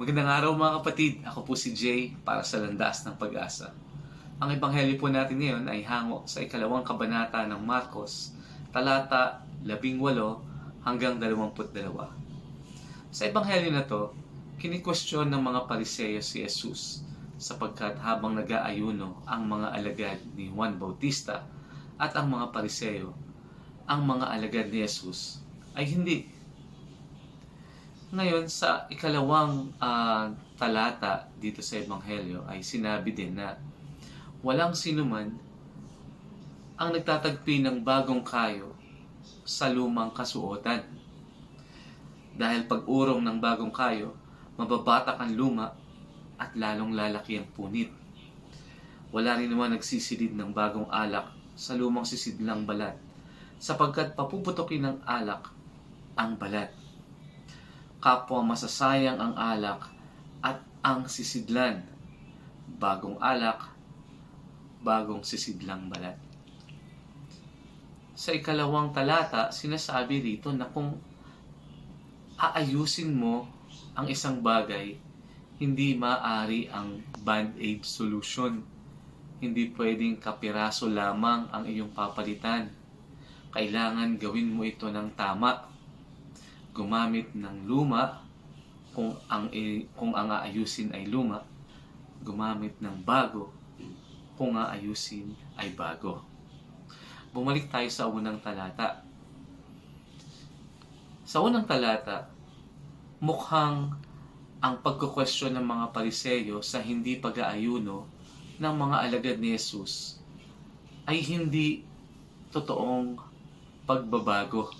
Magandang araw mga kapatid. Ako po si Jay para sa Landas ng Pag-asa. Ang ebanghelyo po natin ngayon ay hango sa ikalawang kabanata ng Marcos, talata 18 hanggang 22. Sa ebanghelyo na to, kinikwestiyon ng mga pariseyo si Jesus sapagkat habang nag-aayuno ang mga alagad ni Juan Bautista at ang mga pariseyo, ang mga alagad ni Jesus ay hindi ngayon, sa ikalawang ah, talata dito sa Ebanghelyo ay sinabi din na walang sinuman ang nagtatagpi ng bagong kayo sa lumang kasuotan. Dahil pag urong ng bagong kayo, mababatak ang luma at lalong lalaki ang punit. Wala rin naman nagsisilid ng bagong alak sa lumang sisidlang balat sapagkat papuputokin ng alak ang balat kapwa masasayang ang alak at ang sisidlan. Bagong alak, bagong sisidlang balat. Sa ikalawang talata, sinasabi rito na kung aayusin mo ang isang bagay, hindi maaari ang band-aid solution. Hindi pwedeng kapiraso lamang ang iyong papalitan. Kailangan gawin mo ito ng tama gumamit ng luma kung ang kung ang aayusin ay luma, gumamit ng bago kung ang aayusin ay bago. Bumalik tayo sa unang talata. Sa unang talata, mukhang ang pagkukwestiyon ng mga pariseyo sa hindi pag-aayuno ng mga alagad ni Jesus ay hindi totoong pagbabago.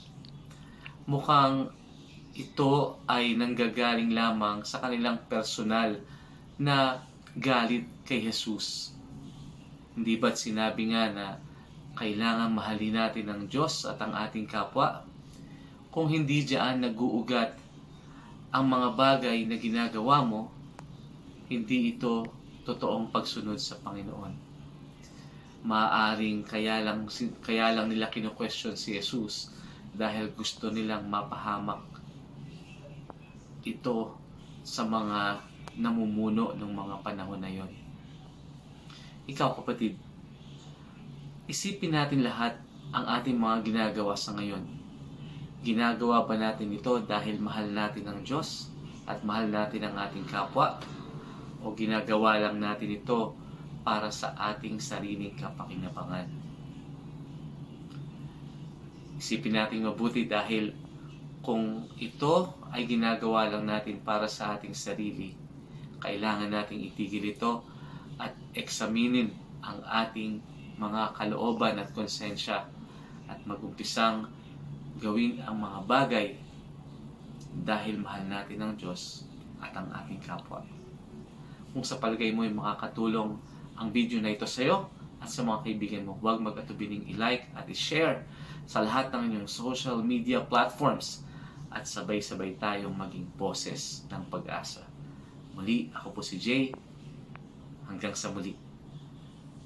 Mukhang ito ay nanggagaling lamang sa kanilang personal na galit kay Jesus. Hindi ba't sinabi nga na kailangan mahalin natin ang Diyos at ang ating kapwa? Kung hindi diyan nag-uugat ang mga bagay na ginagawa mo, hindi ito totoong pagsunod sa Panginoon. Maaring kaya lang, kaya lang nila kino-question si Jesus dahil gusto nilang mapahamak ito sa mga namumuno ng mga panahon na yon. Ikaw kapatid, isipin natin lahat ang ating mga ginagawa sa ngayon. Ginagawa ba natin ito dahil mahal natin ang Diyos at mahal natin ang ating kapwa? O ginagawa lang natin ito para sa ating sariling kapakinabangan? Isipin natin mabuti dahil kung ito ay ginagawa lang natin para sa ating sarili, kailangan nating itigil ito at eksaminin ang ating mga kalooban at konsensya at magumpisang gawin ang mga bagay dahil mahal natin ang Diyos at ang ating kapwa. Kung sa palagay mo ay makakatulong ang video na ito sa iyo at sa mga kaibigan mo, huwag mag-atubiling i-like at i-share sa lahat ng inyong social media platforms at sabay-sabay tayong maging boses ng pag-asa. Muli, ako po si Jay. Hanggang sa muli.